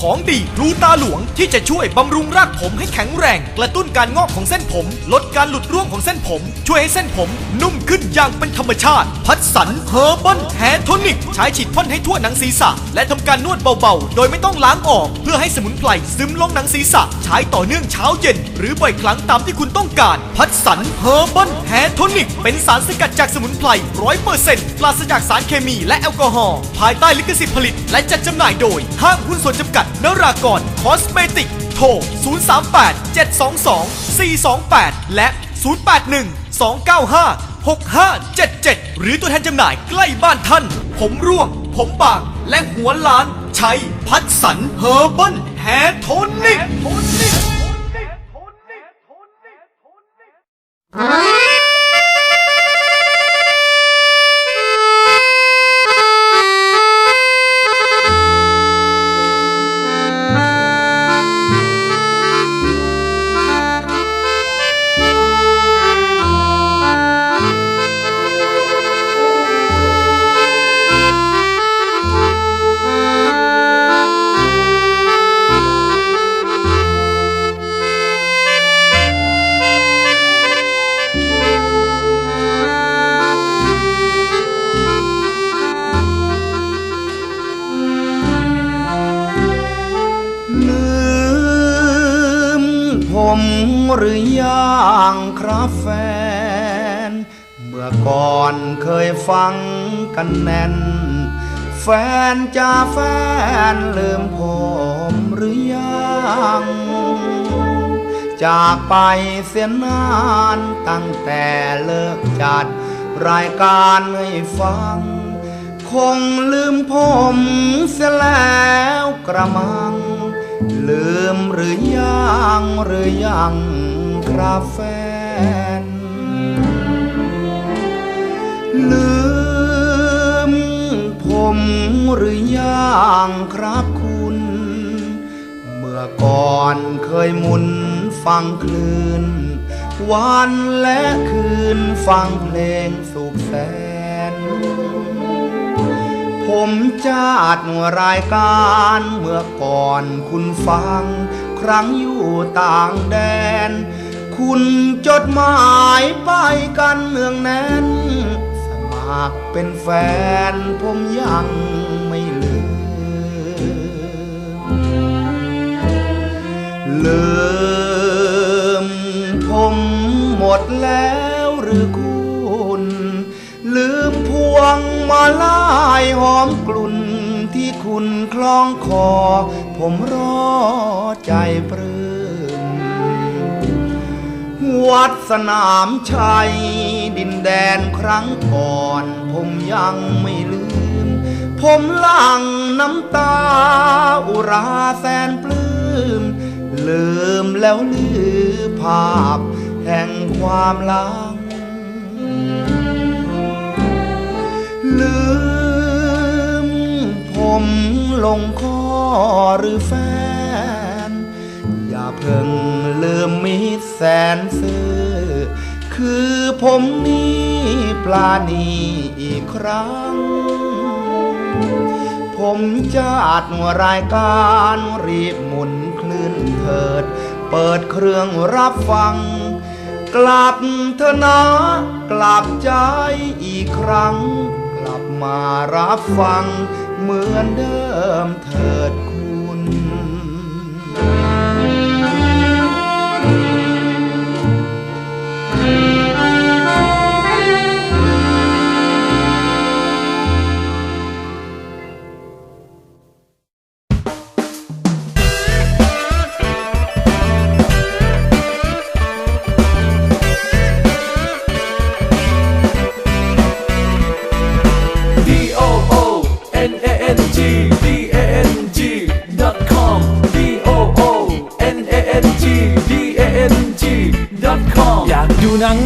ของดีกลูตาหลวงที่จะช่วยบำรุงรากผมให้แข็งแรง กระตุ้นการงอกของเส้นผม ลดการหลุดร่วงของเส้นผม ช่วยให้เส้นผม นุ่มขึ้นอย่างเป็นธรรมชาติ พัดสันเฮอร์เบิลแฮโทนิก ใช้ฉีดพ่นให้ทั่วหนังศีรษะ และทำการนวดเบาๆ โดยไม่ต้องล้างออก เพื่อให้สมุนไพรซึมลงหนังศีรษะ ใช้ต่อเนื่องเช้าเย็นหรือบ่อยครั้งตามที่คุณต้องการ พัดสันเฮอร์บิลแฮโทนิก เป็นสารสกัดจากสมุนไพรร้อยเปอร์เซ็นต์ปราศจากสารเคมีและแอลกอฮอล์ภายใต้ลิขสิทธิ์ผลิต และจัดจำหน่ายโดย ห้างหุ้นส่วนจำกัดนรากรคอสเมติก โทร 038 722 428 และ 081 295 6577 หรือตัวแทนจำหน่ายใกล้บ้านท่าน ผมร่วง ผมบางและหัวล้าน ใช้พัดสันเฮอร์เบิลแฮโทนิก หรือยังครับแฟน เมื่อก่อนเคยฟังกันแน่น แฟนจะแฟนลืมผมหรือยังจากไปเสียนานตั้งแต่เลิกจัด รายการให้ฟัง คงลืมผมเสียแล้วกระมัง ลืมหรือยังหรือยังครับแฟน ลืมผมหรือยังครับคุณ เมื่อก่อนเคยมุนฟังคลื่นวันและคืนฟังเพลงสุขแสน ผมจัดรายการเมื่อก่อนคุณฟัง ครั้งอยู่ต่างแดน คุณจดหมายไปกันเนืองแน่น สมัครเป็นแฟนผมยังไม่ลืมลืมผมหมดแล้วหรือคุณ มาลายหอมกลุ่นที่คุณคล้องคอ ผมรอใจปลื้มวัดสนามชัย ดินแดนครั้งก่อน ผมยังไม่ลืม ผมหลังน้ำตา อุราแสนปลื้มลืมแล้วลือภาพ แห่งความลัง ลืม ผมลงคอหรือแฟน อย่าเพิ่งลืมมิตรแสนซื่อคือผมนี้ปลาณีอีกครั้ง ผมจะอัดรายการรีบหมุนคลื่นเถิด เปิดเครื่องรับฟัง กลับเถอนะกลับใจอีกครั้ง ลับมารับฟังเหมือนเดิมเถิดคุณ